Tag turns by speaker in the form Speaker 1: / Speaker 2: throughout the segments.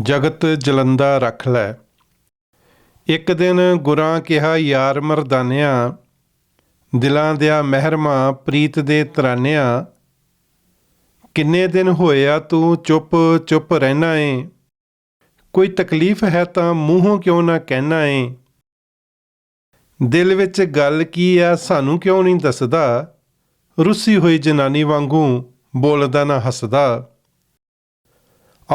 Speaker 1: ਜਗਤ ਜਲੰਦਾ ਰੱਖ ਲੈ। ਇੱਕ ਦਿਨ ਗੁਰਾਂ ਕਿਹਾ, ਯਾਰ ਮਰਦਾਨਿਆਂ, ਦਿਲਾਂ ਦਿਆ ਮਹਿਰਮਾ ਪ੍ਰੀਤ ਦੇ ਤਰਾਨਿਆਂ। ਕਿੰਨੇ ਦਿਨ ਹੋਇਆ ਤੂੰ ਚੁੱਪ ਚੁੱਪ ਰਹਿਣਾ ਏ? ਕੋਈ ਤਕਲੀਫ ਹੈ ਤਾਂ ਮੂੰਹੋਂ ਕਿਉਂ ਨਾ ਕਹਿਣਾ ਏ? ਦਿਲ ਵਿੱਚ ਗੱਲ ਕੀ ਆ ਸਾਨੂੰ ਕਿਉਂ ਨਹੀਂ ਦੱਸਦਾ? ਰੁੱਸੀ ਹੋਈ ਜਨਾਨੀ ਵਾਂਗੂ ਬੋਲਦਾ ਨਾ ਹੱਸਦਾ।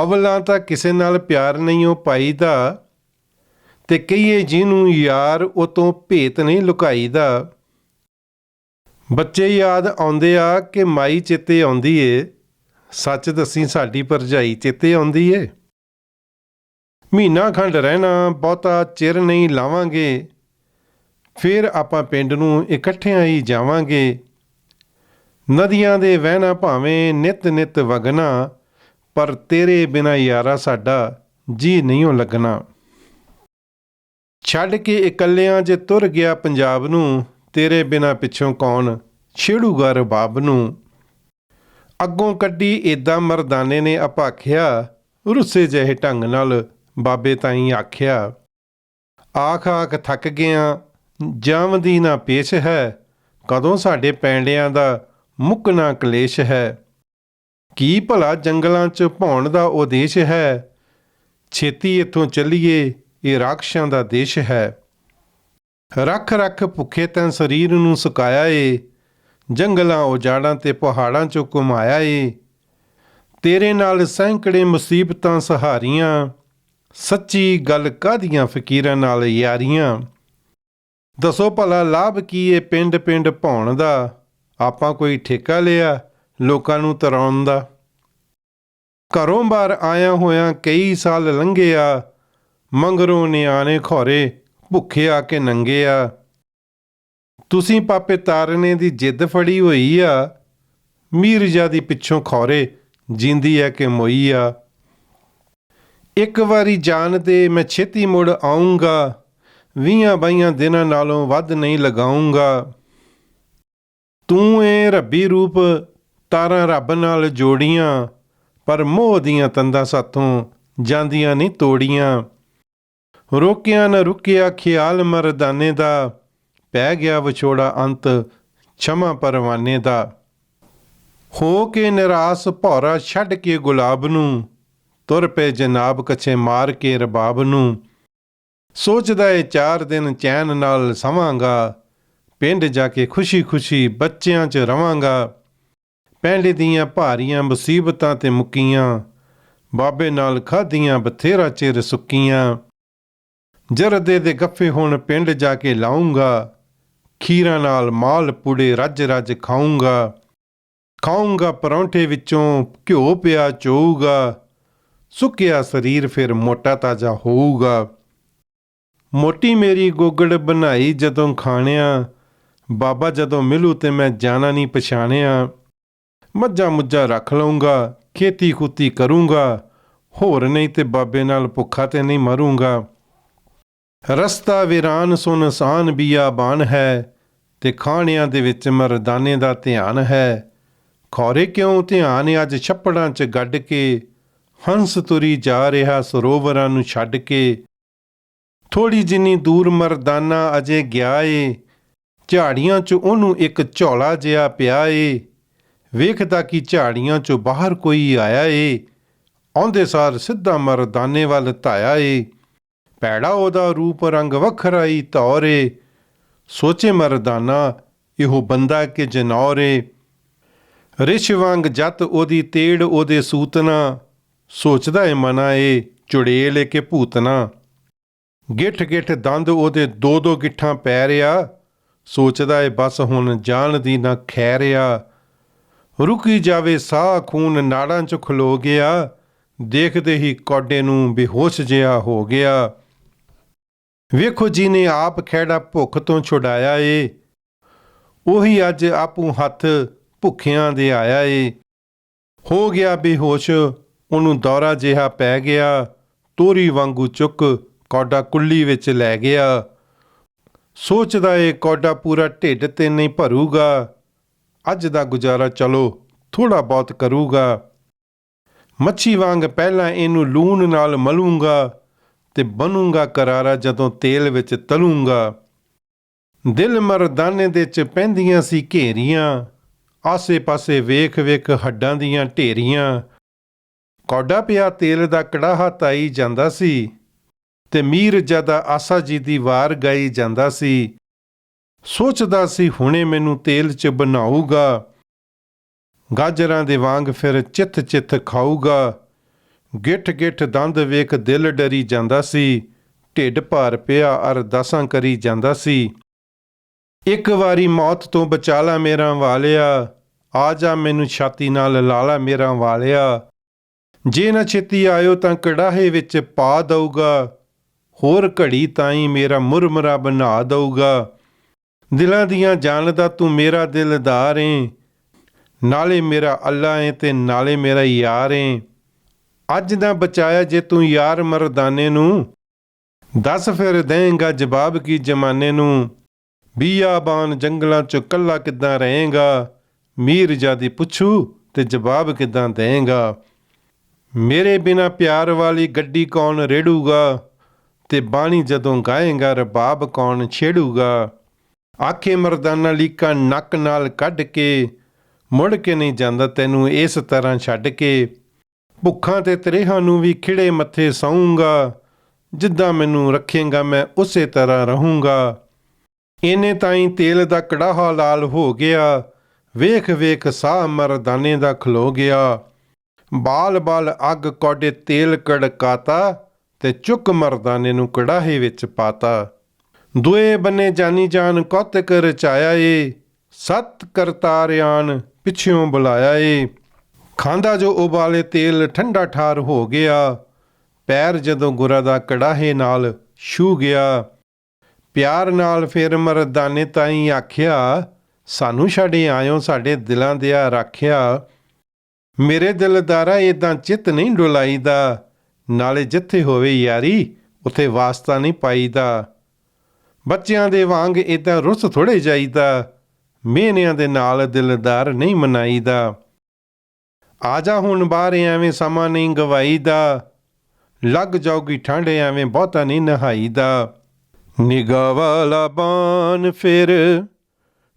Speaker 1: ਅਵਲਾਂ ਤਾਂ ਕਿਸੇ ਨਾਲ ਪਿਆਰ ਨਹੀਂ ਉਹ ਪਾਈ ਦਾ ਤੇ ਕਹੀਏ ਜਿਹਨੂੰ ਯਾਰ ਉਹ ਤੋਂ ਭੇਤ ਨਹੀਂ ਲੁਕਾਈ ਦਾ ਬੱਚੇ ਯਾਦ ਆਉਂਦੇ ਆ ਕਿ ਮਾਈ ਚਿੱਤੇ ਆਉਂਦੀ ਏ। ਸੱਚ ਦੱਸੀ ਸਾਡੀ ਭਰਜਾਈ ਚਿੱਤੇ ਆਉਂਦੀ ਏ। ਮਹੀਨਾ ਖੰਡ ਰਹਿਣਾ, ਬਹੁਤਾ ਚਿਰ ਨਹੀਂ ਲਾਵਾਂਗੇ। ਫਿਰ ਆਪਾਂ ਪਿੰਡ ਨੂੰ ਇਕੱਠਿਆਂ ਹੀ ਜਾਵਾਂਗੇ। ਨਦੀਆਂ ਦੇ ਵਹਿਣਾ ਭਾਵੇਂ ਨਿਤ ਨਿਤ ਵਗਣਾ ਪਰ ਤੇਰੇ ਬਿਨਾ ਯਾਰਾ ਸਾਡਾ ਜੀ ਨਹੀਂ ਲੱਗਣਾ। ਛੱਡ ਕੇ ਇਕੱਲਿਆਂ ਜੇ ਤੁਰ ਗਿਆ ਪੰਜਾਬ ਨੂੰ, ਤੇਰੇ ਬਿਨਾ ਪਿੱਛੋਂ ਕੌਣ ਛੇੜੂਗਾ ਰਬਾਬ ਨੂੰ। ਅੱਗੋਂ ਕੱਢੀ ਏਦਾਂ ਮਰਦਾਨੇ ਨੇ ਅਪਾਖਿਆ, ਰੁੱਸੇ ਜਿਹੇ ਢੰਗ ਨਾਲ ਬਾਬੇ ਤਾਈਂ ਆਖਿਆ, ਆਖ ਆਖ ਥੱਕ ਗਿਆ, ਜਾਵਦੀ ਨਾ ਪੇਸ਼ ਹੈ, ਕਦੋਂ ਸਾਡੇ ਪੈਂਡਿਆਂ ਦਾ ਮੁੱਕਣਾ ਕਲੇਸ਼ ਹੈ। ਕੀ ਭਲਾ ਜੰਗਲਾਂ 'ਚ ਭੌਣ ਦਾ ਉਦੇਸ਼ ਹੈ? ਛੇਤੀ ਇੱਥੋਂ ਚੱਲੀਏ, ਇਹ ਰਾਖਸ਼ਾਂ ਦਾ ਦੇਸ਼ ਹੈ। ਰੱਖ ਰੱਖ ਭੁੱਖੇ ਤੈਂ ਸਰੀਰ ਨੂੰ ਸੁਕਾਇਆ ਏ ਜੰਗਲਾਂ ਉਜਾੜਾਂ ਤੇ ਪਹਾੜਾਂ 'ਚੋਂ ਘੁਮਾਇਆ ਏ ਤੇਰੇ ਨਾਲ ਸੈਂਕੜੇ ਮੁਸੀਬਤਾਂ ਸਹਾਰੀਆਂ, ਸੱਚੀ ਗੱਲ ਕਾਦੀਆਂ ਫਕੀਰਾਂ ਨਾਲ ਯਾਰੀਆਂ? ਦੱਸੋ ਭਲਾ ਲਾਭ ਕੀ ਏ ਪਿੰਡ ਪਿੰਡ ਭੌਣ ਦਾ? ਆਪਾਂ ਕੋਈ ਠੇਕਾ ਲਿਆ ਲੋਕਾਂ ਨੂੰ ਤਰਾਉਣ ਦਾ। ਘਰੋਂ ਬਾਹਰ ਆਇਆ ਹੋਇਆ ਕਈ ਸਾਲ ਲੰਘੇ ਆ ਮੰਗਰੋਂ ਨਿਆਣੇ ਖੋਰੇ ਭੁੱਖੇ ਆ ਕੇ ਨੰਗੇ ਆ ਤੁਸੀਂ ਪਾਪੇ ਤਾਰਨੇ ਦੀ ਜਿੱਦ ਫੜੀ ਹੋਈ ਆ, ਮੀਰਜਾ ਦੀ ਪਿੱਛੋਂ ਖੋਰੇ ਜਿੰਦੀ ਐ ਕਿ ਮੋਈ ਆ। ਇੱਕ ਵਾਰੀ ਜਾਣ ਦੇ ਮੈਂ ਛੇਤੀ ਮੁੜ ਆਉਂਗਾ ਵੀਆਂ ਬਾਈਆਂ ਦਿਨਾਂ ਨਾਲੋਂ ਵੱਧ ਨਹੀਂ ਲਗਾਉਂਗਾ ਤੂੰ ਏ ਰੱਬੀ ਰੂਪ ਤਾਰਾਂ ਰੱਬ ਨਾਲ ਜੋੜੀਆਂ, ਪਰ ਮੋਹ ਦੀਆਂ ਤੰਦਾਂ ਸਾਥੋਂ ਜਾਂਦੀਆਂ ਨਹੀਂ ਤੋੜੀਆਂ। ਰੋਕਿਆ ਨਾ ਰੁਕਿਆ ਖਿਆਲ ਮਰਦਾਨੇ ਦਾ, ਪੈ ਗਿਆ ਵਿਛੋੜਾ ਅੰਤ ਛਮਾ ਪਰਵਾਨੇ ਦਾ। ਹੋ ਕੇ ਨਿਰਾਸ ਭੌਰਾ ਛੱਡ ਕੇ ਗੁਲਾਬ ਨੂੰ, ਤੁਰ ਪਏ ਜਨਾਬ ਕਛੇ ਮਾਰ ਕੇ ਰਬਾਬ ਨੂੰ। ਸੋਚਦਾ ਏ ਚਾਰ ਦਿਨ ਚੈਨ ਨਾਲ ਸਵਾਂਗਾ, ਪਿੰਡ ਜਾ ਕੇ ਖੁਸ਼ੀ-ਖੁਸ਼ੀ ਬੱਚਿਆਂ 'ਚ ਰਵਾਂਗਾ। ਪਿੰਡ ਦੀਆਂ ਭਾਰੀਆਂ ਮੁਸੀਬਤਾਂ ਤੇ ਮੁਕੀਆਂ, ਬਾਬੇ ਨਾਲ ਖਾਧੀਆਂ ਬਥੇਰਾ ਚਿਰ ਸੁੱਕੀਆਂ। ਜਰਦੇ ਦੇ ਗੱਫੇ ਹੁਣ ਪਿੰਡ ਜਾ ਕੇ ਲਾਉਂਗਾ ਖੀਰਾਂ ਨਾਲ ਮਾਲ ਪੁੜੇ ਰੱਜ ਰੱਜ ਖਾਉਂਗਾ ਖਾਉਂਗਾ ਪਰੌਂਠੇ ਵਿੱਚੋਂ, ਘਿਓ ਪਿਆ ਚੋਊਗਾ, ਸੁੱਕਿਆ ਸਰੀਰ ਫਿਰ ਮੋਟਾ ਤਾਜ਼ਾ ਹੋਊਗਾ। ਮੋਟੀ ਮੇਰੀ ਗੋਗੜ ਬਣਾਈ ਜਦੋਂ ਖਾਣਿਆ, ਬਾਬਾ ਜਦੋਂ ਮਿਲੂ ਤੇ ਮੈਂ ਜਾਣਾ ਨਹੀਂ ਪਛਾਣਿਆ। ਮੱਝਾਂ ਮੁੱਝਾਂ ਰੱਖ ਲਊਂਗਾ ਖੇਤੀ ਖੁੱਤੀ ਕਰੂੰਗਾ, ਹੋਰ ਨਹੀਂ ਤੇ ਬਾਬੇ ਨਾਲ ਭੁੱਖਾ ਤੇ ਨਹੀਂ ਮਰੂੰਗਾ। ਰਸਤਾ ਵੀਰਾਨ ਸੁਨਸਾਨ ਬੀਆਬਾਨ ਹੈ ਤੇ ਖਾਣਿਆਂ ਦੇ ਵਿੱਚ ਮਰਦਾਨੇ ਦਾ ਧਿਆਨ ਹੈ। ਖੌਰੇ ਕਿਉਂ ਧਿਆਨ ਅੱਜ ਛੱਪੜਾਂ 'ਚ ਗੱਡ ਕੇ? ਹੰਸ ਤੁਰੀ ਜਾ ਰਿਹਾ ਸਰੋਵਰਾਂ ਨੂੰ ਛੱਡ ਕੇ। ਥੋੜੀ ਜਿੰਨੀ ਦੂਰ ਮਰਦਾਨਾ ਅਜੇ ਗਿਆ ਏ, ਝਾੜੀਆਂ 'ਚ ਉਹਨੂੰ ਇੱਕ ਝੋਲਾ ਜਿਹਾ ਪਿਆ ਏ। ਵੇਖਦਾ ਕਿ ਝਾੜੀਆਂ 'ਚੋਂ ਬਾਹਰ ਕੋਈ ਆਇਆ ਏ। ਆਉਂਦੇ ਸਾਰ ਸਿੱਧਾ ਮਰਦਾਨੇ ਵੱਲ ਧਾਇਆ ਏ। ਪੈੜਾ ਉਹਦਾ ਰੂਪ ਰੰਗ ਵੱਖਰਾ ਹੀ ਤੌਰੇ ਸੋਚੇ ਮਰਦਾਨਾ, ਇਹੋ ਬੰਦਾ ਕਿ ਜਨੌਰੇ ਰਿਸ਼ ਵਾਂਗ ਜੱਤ ਉਹਦੀ ਤੇੜ ਉਹਦੇ ਸੂਤਨਾ, ਸੋਚਦਾ ਏ ਮਨਾ ਏ ਚੁੜੇਲ ਏ ਕਿ ਭੂਤਨਾ। ਗਿੱਠ ਗਿੱਠ ਦੰਦ ਉਹਦੇ ਦੋ ਦੋ ਗਿੱਠਾਂ ਪੈ ਰਿਆ, ਸੋਚਦਾ ਏ ਬਸ ਹੁਣ ਜਾਣ ਦੀ ਨਾ ਖੈਰਿਆ ਰੁਕੀ ਜਾਵੇ ਸਾਹ ਖੂਨ ਨਾੜਾਂ 'ਚ ਖਲੋ ਗਿਆ, ਦੇਖਦੇ ਹੀ ਕੋਡੇ ਨੂੰ ਬੇਹੋਸ਼ ਜਿਹਾ ਹੋ ਗਿਆ। ਵੇਖੋ ਜੀ ਨੇ ਆਪ ਖੈੜਾ ਭੁੱਖ ਤੋਂ ਛੁਡਾਇਆ ਏ, ਉਹੀ ਅੱਜ ਆਪੂ ਹੱਥ ਭੁੱਖਿਆਂ ਦੇ ਆਇਆ ਏ। ਹੋ ਗਿਆ ਬੇਹੋਸ਼, ਉਹਨੂੰ ਦੌਰਾ ਜਿਹਾ ਪੈ ਗਿਆ, ਤੋਰੀ ਵਾਂਗੂ ਚੁੱਕ ਕੋਡਾ ਕੁੱਲੀ ਵਿੱਚ ਲੈ ਗਿਆ। ਸੋਚਦਾ ਏ ਕੋਡਾ ਪੂਰਾ ਢਿੱਡ ਤੇ ਨਹੀਂ ਭਰੂਗਾ। ਅੱਜ ਦਾ ਗੁਜ਼ਾਰਾ ਚਲੋ ਥੋੜਾ ਬਹੁਤ ਕਰੂਗਾ। ਮੱਛੀ ਵਾਂਗ ਪਹਿਲਾਂ ਇਹਨੂੰ ਲੂਣ ਨਾਲ ਮਲੂੰਗਾ ਤੇ ਬਣੂੰਗਾ ਕਰਾਰਾ ਜਦੋਂ ਤੇਲ ਵਿੱਚ ਤਲੂੰਗਾ। ਦਿਲ ਮਰਦਾਨੇ ਦੇ ਚ ਪੈਂਦੀਆਂ ਸੀ ਘੇਰੀਆਂ, ਆਸੇ-ਪਾਸੇ ਵੇਖ-ਵੇਖ ਹੱਡਾਂ ਦੀਆਂ ਢੇਰੀਆਂ। ਕੌਡਾ ਪਿਆ ਤੇਲ ਦਾ ਕੜਾਹਾ ਤਾਈ ਜਾਂਦਾ ਸੀ ਤੇ ਮੀਰ ਜਦਾ ਆਸਾ ਜੀ ਦੀ ਵਾਰ ਗਾਈ ਜਾਂਦਾ ਸੀ। ਸੋਚਦਾ ਸੀ ਹੁਣੇ ਮੈਨੂੰ ਤੇਲ 'ਚ ਬਣਾਊਗਾ। ਗਾਜਰਾਂ ਦੇ ਵਾਂਗ ਫਿਰ ਚਿੱਥ ਚਿੱਥ ਖਾਊਗਾ। ਗਿੱਠ ਗਿੱਠ ਦੰਦ ਵੇਖ ਦਿਲ ਡਰੀ ਜਾਂਦਾ ਸੀ। ਢਿੱਡ ਭਾਰ ਪਿਆ ਅਰਦਾਸਾਂ ਕਰੀ ਜਾਂਦਾ ਸੀ। ਇੱਕ ਵਾਰੀ ਮੌਤ ਤੋਂ ਬਚਾ ਲਾ ਮੇਰਾ ਵਾਲਿਆ। ਆ ਜਾ ਮੈਨੂੰ ਛਾਤੀ ਨਾਲ ਲਾਲਾ ਮੇਰਾ ਵਾਲਿਆ। ਜੇ ਨਾ ਛੇਤੀ ਆਇਓ ਤਾਂ ਕੜਾਹੇ ਵਿੱਚ ਪਾ ਦਊਗਾ। ਹੋਰ ਘੜੀ ਤਾਈ ਮੇਰਾ ਮੁਰਮਰਾ ਬਣਾ ਦਊਗਾ। ਦਿਲਾਂ ਦੀਆਂ ਜਾਣਦਾ ਤੂੰ ਮੇਰਾ ਦਿਲਦਾਰ ਏ। ਨਾਲੇ ਮੇਰਾ ਅੱਲਾ ਏ ਤੇ ਨਾਲੇ ਮੇਰਾ ਯਾਰ ਏ। ਅੱਜ ਦਾ ਬਚਾਇਆ ਜੇ ਤੂੰ ਯਾਰ ਮਰਦਾਨੇ ਨੂੰ। ਦੱਸ ਫਿਰ ਦੇਂਗਾ ਜਵਾਬ ਕੀ ਜਮਾਨੇ ਨੂੰ। ਬੀਆਬਾਨ ਜੰਗਲਾਂ ਚ ਕੱਲਾ ਕਿੱਦਾਂ ਰਹੇਗਾ? ਮੀਰ ਜਾਦੀ ਪੁੱਛੂ ਤੇ ਜਵਾਬ ਕਿੱਦਾਂ ਦੇਂਗਾ? ਮੇਰੇ ਬਿਨਾ ਪਿਆਰ ਵਾਲੀ ਗੱਡੀ ਕੌਣ ਰੇੜੂਗਾ? ਤੇ ਬਾਣੀ ਜਦੋਂ ਗਾਏਗਾ, ਰਬਾਬ ਕੌਣ ਛੇੜੂਗਾ? ਆਖੇ ਮਰਦਾਨਾ ਲੀਕਾ ਨੱਕ ਨਾਲ ਕੱਢ ਕੇ, ਮੁੜ ਕੇ ਨਹੀਂ ਜਾਂਦਾ ਤੈਨੂੰ ਇਸ ਤਰ੍ਹਾਂ ਛੱਡ ਕੇ। ਭੁੱਖਾਂ ਤੇ ਤਰੇਹਾਂ ਨੂੰ ਵੀ ਖਿੜੇ ਮੱਥੇ ਸੌਂਗਾ ਜਿੱਦਾਂ ਮੈਨੂੰ ਰੱਖੇਗਾ ਮੈਂ ਉਸੇ ਤਰ੍ਹਾਂ ਰਹੂੰਗਾ। ਇਹਨੇ ਤਾਈਂ ਤੇਲ ਦਾ ਕੜਾਹਾ ਲਾਲ ਹੋ ਗਿਆ, ਵੇਖ ਵੇਖ ਸਾਹ ਮਰਦਾਨੇ ਦਾ ਖਲੋ ਗਿਆ। ਬਾਲ ਬਾਲ ਅੱਗ ਕੋਡੇ ਤੇਲ ਕੜਕਾਤਾ ਤੇ ਚੁੱਕ ਮਰਦਾਨੇ ਨੂੰ ਕੜਾਹੇ ਵਿੱਚ ਪਾਤਾ। ਦੁਏ ਬੰਨੇ ਜਾਨੀ ਜਾਨ ਕੌਤਕ ਰਚਾਇਆ ਏ ਸਤ ਕਰਤਾਰਿਆਨ ਪਿਛਿਓਂ ਬੁਲਾਇਆ ਏ ਖਾਂਦਾ ਜੋ ਉਬਾਲੇ ਤੇਲ ਠੰਡਾ ਠਾਰ ਹੋ ਗਿਆ, ਪੈਰ ਜਦੋਂ ਗੁਰਾ ਦਾ ਕੜਾਹੇ ਨਾਲ ਛੂ ਗਿਆ। ਪਿਆਰ ਨਾਲ ਫਿਰ ਮਰਦਾਨੇ ਤਾਈਂ ਆਖਿਆ, ਸਾਨੂੰ ਛੱਡੇ ਆਇਓ, ਸਾਡੇ ਦਿਲਾਂ ਦਿਆ ਰਾਖਿਆ। ਮੇਰੇ ਦਿਲਦਾਰਾ ਇਦਾਂ ਚਿੱਤ ਨਹੀਂ ਡੁਲਾਈਦਾ, ਨਾਲੇ ਜਿੱਥੇ ਹੋਵੇ ਯਾਰੀ, ਉਥੇ ਵਾਸਤਾ ਨਹੀਂ ਪਾਈਦਾ। ਬੱਚਿਆਂ ਦੇ ਵਾਂਗ ਇਦਾਂ ਰੁੱਸ ਥੋੜੇ ਜਾਈਦਾ ਮਿਹਨਿਆਂ ਦੇ ਨਾਲ ਦਿਲਦਾਰ ਨਹੀਂ ਮਨਾਈਦਾ। ਆ ਜਾ ਹੁਣ ਬਾਹਰ ਐਵੇਂ ਸਮਾਂ ਨਹੀਂ ਗਵਾਈਦਾ, ਲੱਗ ਜਾਊਗੀ ਠੰਡ ਐਵੇਂ ਬਹੁਤਾ ਨਹੀਂ ਨਹਾਈਦਾ। ਨਿਗਾਹ ਵਾਲਾ ਬਾਨ ਫਿਰ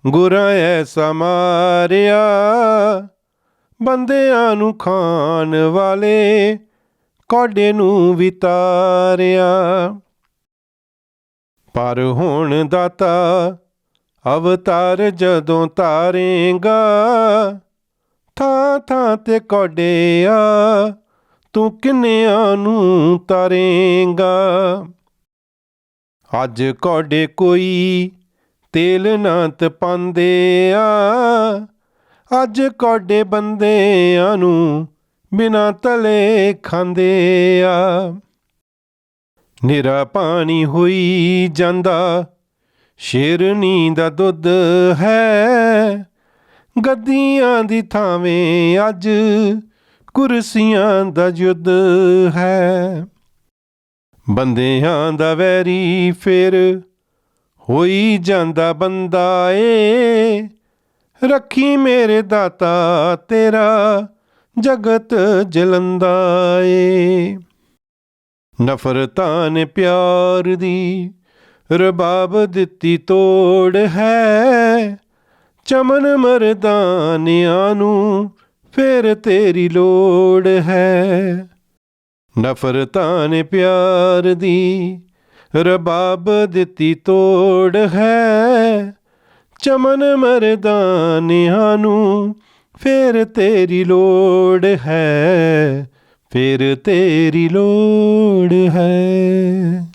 Speaker 1: ਗੁਰਾਂ ਐਸਾ ਮਾਰਿਆ, ਬੰਦਿਆਂ ਨੂੰ ਖਾਣ ਵਾਲੇ ਕੋਡੇ ਨੂੰ ਵਿਤਾਰਿਆ ਪਰ ਹੁਣ ਦਾਤਾ ਅਵਤਾਰ ਜਦੋਂ ਤਾਰੇਗਾ, ਥਾਂ ਥਾਂ ਤੇ ਕੋਡਿਆ ਤੂੰ ਕਿੰਨਿਆਂ ਨੂੰ ਤਾਰੇਗਾ? ਅੱਜ ਕੋਡੇ ਕੋਈ ਤੇਲ ਨਾ ਤਪਾਉਂਦੇ ਆ ਅੱਜ ਕੋਡੇ ਬੰਦਿਆਂ ਨੂੰ ਬਿਨਾ ਤਲੇ ਖਾਂਦੇ ਆ ਨਿਰਾ ਪਾਣੀ ਹੋਈ ਜਾਂਦਾ। ਸ਼ੇਰਨੀ ਦਾ ਦੁੱਧ ਹੈ। ਗੱਦੀਆਂ ਦੀ ਥਾਵੇਂ ਅੱਜ ਕੁਰਸੀਆਂ ਦਾ ਯੁੱਧ ਹੈ। ਬੰਦਿਆਂ ਦਾ ਵੈਰੀ ਫਿਰ ਹੋਈ ਜਾਂਦਾ ਬੰਦਾ ਏ। ਰੱਖੀ ਮੇਰੇ ਦਾਤਾ ਤੇਰਾ ਜਗਤ ਜਲੰਦਾ ਏ। ਨਫ਼ਰਤਾਂ ਨੇ ਪਿਆਰ ਦੀ ਰਬਾਬ ਦਿੱਤੀ ਤੋੜ ਹੈ। ਚਮਨ ਮਰਦਾਨਿਆਂ ਨੂੰ ਫਿਰ ਤੇਰੀ ਲੋੜ ਹੈ। ਨਫ਼ਰਤਾਂ ਨੇ ਪਿਆਰ ਦੀ ਰਬਾਬ ਦਿੱਤੀ ਤੋੜ ਹੈ। ਚਮਨ ਮਰਦਾਨਿਆਂ ਨੂੰ ਫਿਰ ਤੇਰੀ ਲੋੜ ਹੈ। ਫਿਰ ਤੇਰੀ ਲੋੜ ਹੈ।